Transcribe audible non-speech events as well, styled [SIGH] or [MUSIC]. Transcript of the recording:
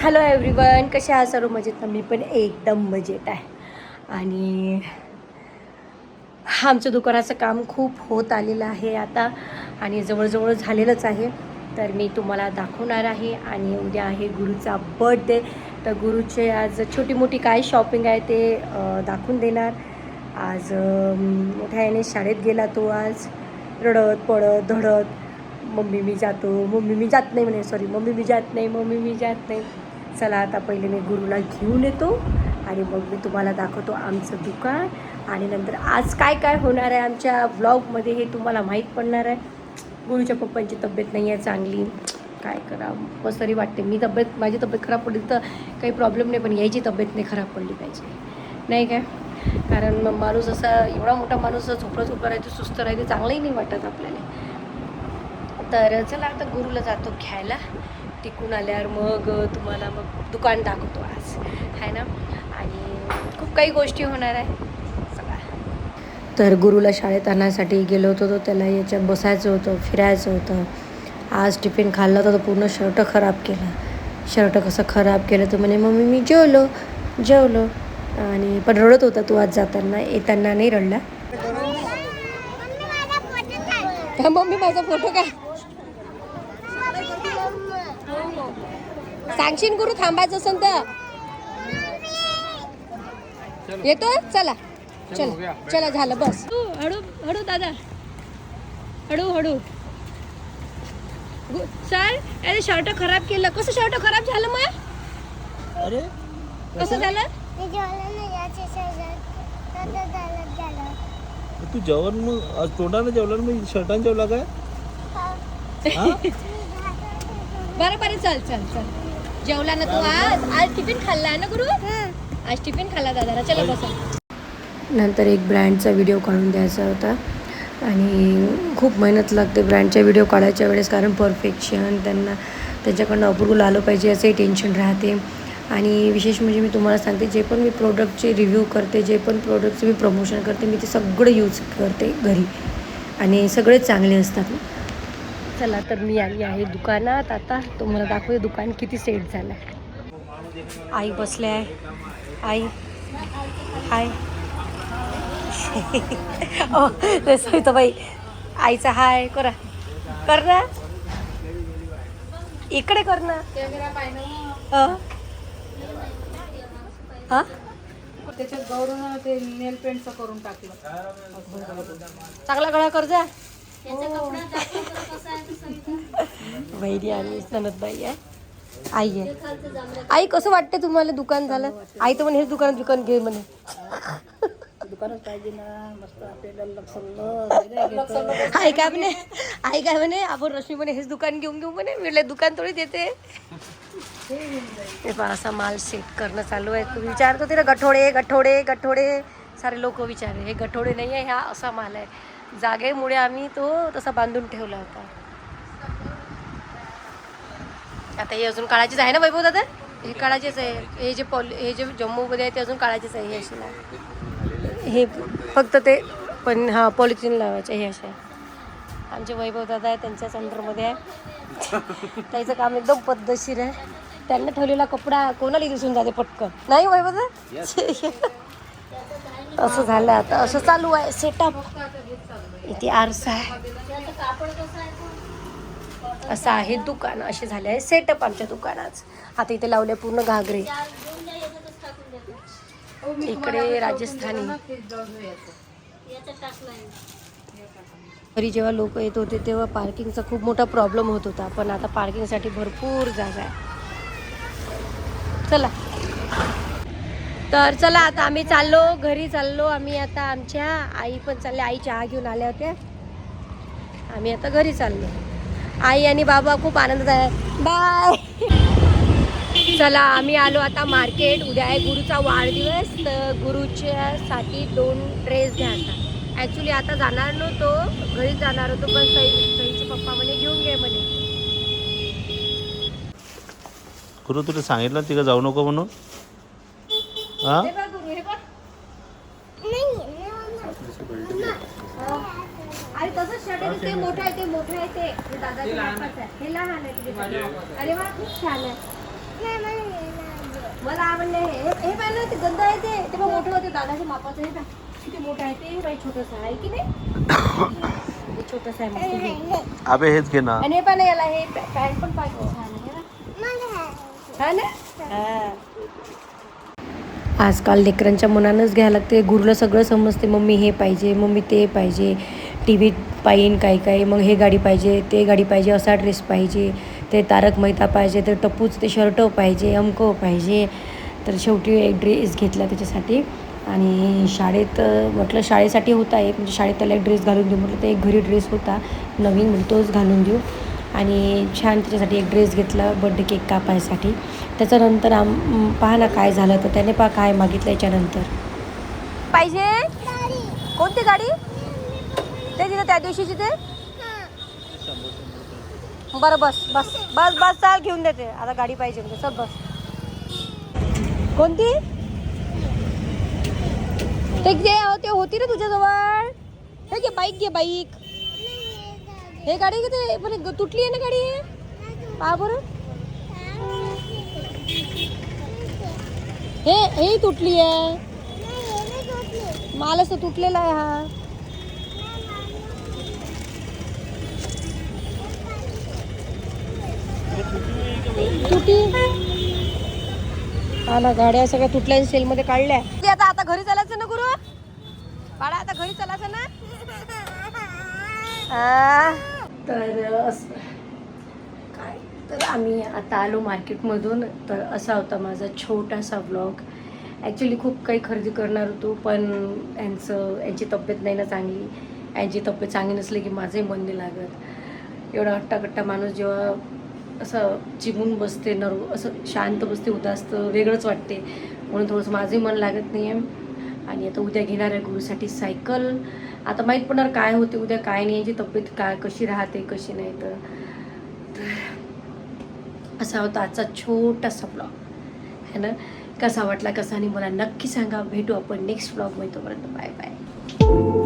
Hello everyone कसे आहात? सर्व मजेत ना? मी पण एकदम मजेत आहे. आणि आमचं दुकानाचं काम खूप होत आलेलं आहे आता आणि जवळजवळ झालेलंच आहे. तर मी तुम्हाला दाखवणार आहे आणि उद्या आहे गुरुचा बर्थडे तर गुरुचे आज छोटी मोठी काय शॉपिंग आहे ते दाखवून देणार. आज मोठ्या याने शाळेत गेला तो आज. रडत पडत धडत मम्मी मी जातो मम्मी मी जात नाही म्हणे. सॉरी मम्मी मी जात नाही मम्मी मी जात नाही. चला आता पहिले मी गुरुला घेऊन येतो आणि मग मी तुम्हाला दाखवतो आमचं दुकान. आणि नंतर आज काय काय होणार आहे आमच्या ब्लॉगमध्ये हे तुम्हाला माहीत पडणार आहे. गुरुच्या पप्पांची तब्येत नाही आहे चांगली. काय करा बस तरी वाटते. मी तब्येत माझी तब्येत खराब पडली तर काही प्रॉब्लेम नाही पण यायची तब्येत नाही खराब पडली पाहिजे. नाही काय कारण मग माणूस असा एवढा मोठा माणूस झोपला झोपला राहते सुस्त राहते चांगलंही नाही वाटत आपल्याला. तर चला आता गुरुला जातो घ्यायला. टिकून आल्यावर मग तुम्हाला मग दुकान दाखवतो आज. आहे ना? आणि खूप काही गोष्टी होणार आहे. तर गुरुला शाळेत आणण्यासाठी गेलो होतो तर त्याला याच्यात बसायचं होतं फिरायचं होतं. आज टिफिन खाल्ला होता तर पूर्ण शर्ट खराब केला. शर्ट कसं खराब केलं तर म्हणे मम्मी मी जेवलो जेवलो. आणि पण रडत होता तू आज जाताना येताना नाही रडला. मम्मी माझा फोटो का सांगशील गुरु थांबायचं असेल तर. येतो चला. चला चला. झालं बस. हळू हळू दादा. हळू हळू. सर अरे शर्ट खराब केलं. कसं शर्ट खराब झालं मग? अरे कसं झालं? तू जेवण मग तोंडानं जेवला मग शर्टानं जेवला काय? हा? बरं बरं चल चल चल. जेवला ना तू आज? आज टिफिन खाल्ला ना गुरु? आज टिफिन खाल्ला दादाला. चला बसा. नंतर एक ब्रँडचा व्हिडिओ काढून द्यायचा होता. आणि खूप मेहनत लागते ब्रँडच्या व्हिडिओ काढायच्या वेळेस कारण परफेक्शन त्यांना त्यांच्याकडनं अप्रूव्हल आलं पाहिजे असंही टेन्शन राहते. आणि विशेष म्हणजे मी तुम्हाला सांगते जे पण मी प्रोडक्टचे रिव्ह्यू करते जे पण प्रोडक्टचे मी प्रमोशन करते मी ते सगळं यूज करते घरी. आणि सगळे चांगले असतात चला तर मी आली आहे दुकानात. आता तुम्हाला दाखवते दुकान किती सेट झालं आहे आई बसले आहे. आई. हाय. [LAUGHS] ओ ते सविताबाई आईचा हाय. करा कर ना. इकडे कर ना. अं? हा? त्याच्यात गौरव ते नेल पेंटचं करून टाकलं. चांगला गळा कर जा. बहिणी आणि सनतबाई आहे. आई आहे. आई कसं वाटतं तुम्हाला दुकान झालं? आई तर म्हणे हेच दुकानात दुकान घे म्हणे. दुकानच पाहिजे ना. मस्त आपल्याला लक्ष [LAUGHS] आई काय म्हणे? आई काय म्हणे आपण रश्मी म्हणे हेच दुकान घेऊन घेऊ म्हणे. म्हटलं दुकान थोडी देते. ते पहा असा माल सेट करणं चालू आहे. तू विचारतो ते ना गठोडे गठोडे गठोडे. सारे लोक विचारले हे गठोडे नाही आहे हा असा माल आहे. जागेमुळे आम्ही तो तसा बांधून ठेवला होता. आता हे अजून काळाचीच आहे ना वैभव दादा? हे काळाचेच आहे. हे जे पॉल हे जे जम्मूमध्ये आहे ते अजून काळाचेच आहे हे असे हे फक्त ते पण हा पॉलिथिन लावायचे हे असे. आमचे वैभव दादा आहे त्यांच्याच अंडरमध्ये आहे. त्याचं काम एकदम पद्धतशीर आहे. त्यांना ठेवलेला कपडा कोणाला दिसून जाते पटकन. नाही वैभव दादा? [LAUGHS] असं झालं आता. असं चालू आहे. सेटअप इथे आरसा आहे. असं आहे दुकान असे झाले आहे सेटअप आमच्या दुकानाच आता इथे लावले पूर्ण घागरे. इकडे राजस्थानी. घरी जेव्हा लोक येत होते तेव्हा पार्किंगचा खूप मोठा प्रॉब्लेम होत होता. पण आता पार्किंगसाठी भरपूर जागा आहे. चला. तर चला आता आम्ही चाललो घरी चाललो. आम्ही आता आमच्या आई पण चालले आई चहा घेऊन आल्या होत्या. आम्ही आता घरी चाललो. आई आणि बाबा खूप आनंद आहे. बाय चला आम्ही आलो आता मार्केट. उद्या आहे गुरुचा वाढदिवस. तर गुरुच्यासाठी दोन ड्रेस घ्या आता. ॲक्च्युली आता जाणार नव्हतो. घरीच जाणार होतो पण सई सईचे पप्पा म्हणे घेऊन घे म्हणे. गुरु तुला सांगितलं तिकडे जाऊ नको म्हणून? हा? हे बघ गुरु हे बघ. अरे तसंच शर्ट आहे ते मोठं आहे ते मोठं आहे ते. हे दादाच्या आहे. हे लहान आहे अरे वा खूप छान आहे. मला आवडले हे. हे पाहिलं ते गंध आहे ते. ते बघ मोठं होते दादाच्या मापाचं हे किती मोठं आहे ते. बाई छोटंसं आहे की नाही? हे छोटंसं आहे हे. अबे हेच घे ना. आणि हे पण याला हे पॅन्ट पण पाहिजे. छान आहे ना. हा. ना. आजकाल लेकरांच्या मनानंच घ्यायला लागते. गुरुला सगळं समजते. मम्मी हे पाहिजे. मम्मी ते पाहिजे. टी व्हीत पाहिन काय काय. मग हे गाडी पाहिजे. ते गाडी पाहिजे. असा ड्रेस पाहिजे. ते तारक मेहता पाहिजे. ते टप्पूच ते शर्ट पाहिजे. अमक पाहिजे. तर शेवटी एक ड्रेस घेतला त्याच्यासाठी. आणि शाळेत म्हटलं शाळेसाठी होता एक. म्हणजे शाळेत त्याला एक ड्रेस घालून देऊ म्हटलं तर एक घरी ड्रेस होता. नवीन म्हणजे तोच घालून देऊ. आणि छान त्याच्यासाठी एक ड्रेस घेतला बड्डे केक कापायसाठी. त्याच्यानंतर आम म, पहा ना काय झालं तर त्याने पहा काय मागितलं याच्यानंतर. पाहिजे? कोणती गाडी? ते तिथं त्या दिवशीची ते? बरं बस बस बस बस चाल घेऊन देते. आता गाडी पाहिजे म्हणजे सर बस. कोणती? ते जे ते होती ना तुझ्याजवळ. हे घे बाईक घे बाईक हे गाडी किती पण तुटली आहे ना गाडी? पहा बरं. हे हे तुटली आहे. मालच तर तुटलेला आहे हा. तुटी. हा ना गाड्या सगळ्या तुटल्या सेलमध्ये काढल्या. ते आता आता घरी चालायचं ना गुरु? बाळा आता घरी चालायचं ना? तर असं काय? तर आम्ही आता आलो मार्केटमधून. तर असा होता माझा छोटासा ब्लॉग ॲक्च्युली खूप काही खरेदी करणार होतो पण यांचं यांची तब्येत नाही ना चांगली. यांची तब्येत चांगली नसली की माझंही मन नाही लागत. एवढा हट्टाकट्टा माणूस जेव्हा असं चिमून बसते नर्व असं शांत बसते उदास्त वेगळंच वाटते. म्हणून थोडंसं माझंही मन लागत नाही आहे आणि आता उद्या घेणार आहे गुरुसाठी सायकल. आता माहीत पडणार काय होते उद्या काय नाही यांची तब्येत काय कशी राहते कशी नाही तर. तर असा होता आजचा छोटासा ब्लॉग है ना? कसा वाटला कसा नाही मला नक्की सांगा. भेटू आपण नेक्स्ट ब्लॉगमध्ये तोपर्यंत बाय बाय